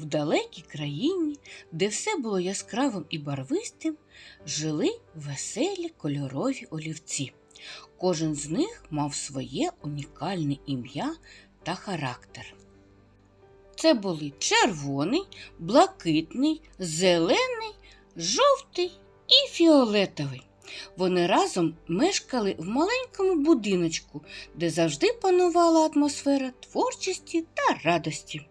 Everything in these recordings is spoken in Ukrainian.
В далекій країні, де все було яскравим і барвистим, жили веселі кольорові олівці. Кожен з них мав своє унікальне ім'я та характер. Це були червоний, блакитний, зелений, жовтий і фіолетовий. Вони разом мешкали в маленькому будиночку, де завжди панувала атмосфера творчості та радості.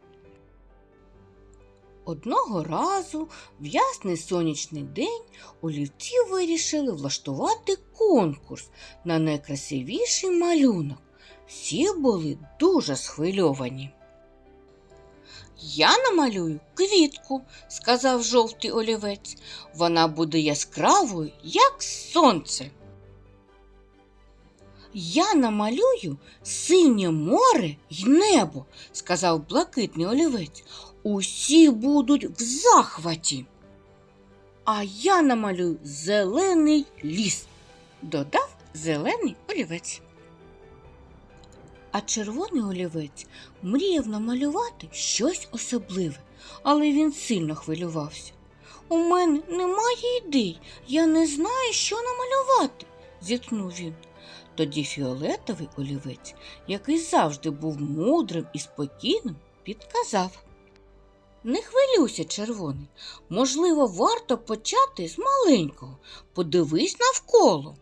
Одного разу в ясний сонячний день олівці вирішили влаштувати конкурс на найкрасивіший малюнок. Всі були дуже схвильовані. Я намалюю квітку, сказав жовтий олівець. Вона буде яскравою, як сонце. Я намалюю синє море й небо, сказав блакитний олівець. Усі будуть в захваті. А я намалюю зелений ліс, додав зелений олівець. А червоний олівець мріяв намалювати щось особливе, але він сильно хвилювався. У мене немає ідей, я не знаю, що намалювати, зітхнув він. Тоді фіолетовий олівець, який завжди був мудрим і спокійним, підказав. Не хвилюйся, червоний. Можливо, варто почати з маленького. Подивись навколо.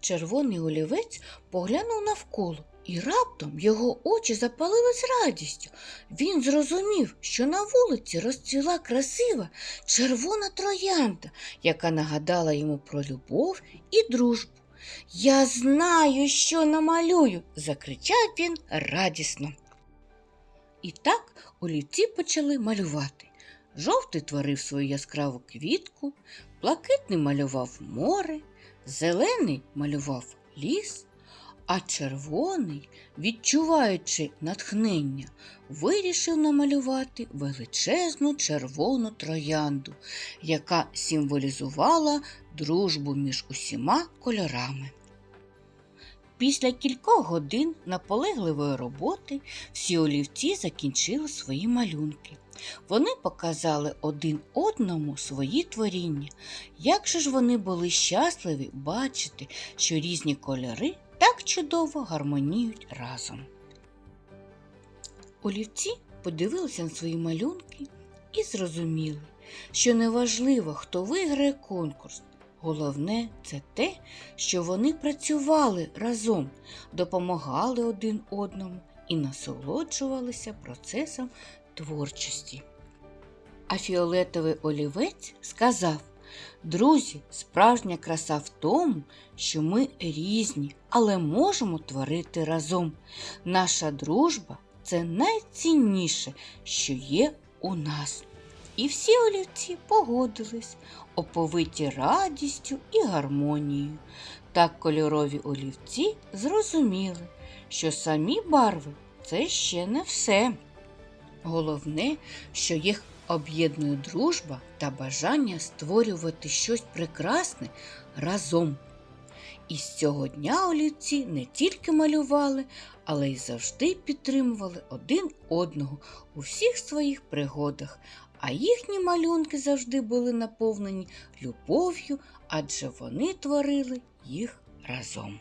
Червоний олівець поглянув навколо, і раптом його очі запалились радістю. Він зрозумів, що на вулиці розцвіла красива червона троянда, яка нагадала йому про любов і дружбу. Я знаю, що намалюю, закричав він радісно. І так олівці почали малювати. Жовтий творив свою яскраву квітку, блакитний малював море, зелений малював ліс, а червоний, відчуваючи натхнення, вирішив намалювати величезну червону троянду, яка символізувала дружбу між усіма кольорами. Після кількох годин наполегливої роботи всі олівці закінчили свої малюнки. Вони показали один одному свої творіння. Як же ж вони були щасливі бачити, що різні кольори так чудово гармоніють разом. Олівці подивилися на свої малюнки і зрозуміли, що неважливо, хто виграє конкурс. Головне це те, що вони працювали разом, допомагали один одному і насолоджувалися процесом творчості. А фіолетовий олівець сказав: Друзі, справжня краса в тому, що ми різні, але можемо творити разом. Наша дружба це найцінніше, що є у нас. І всі олівці погодились, оповиті радістю і гармонією. Так кольорові олівці зрозуміли, що самі барви це ще не все. Головне, що їх об'єднує дружба та бажання створювати щось прекрасне разом. І з цього дня олівці не тільки малювали, але й завжди підтримували один одного у всіх своїх пригодах, а їхні малюнки завжди були наповнені любов'ю, адже вони творили їх разом.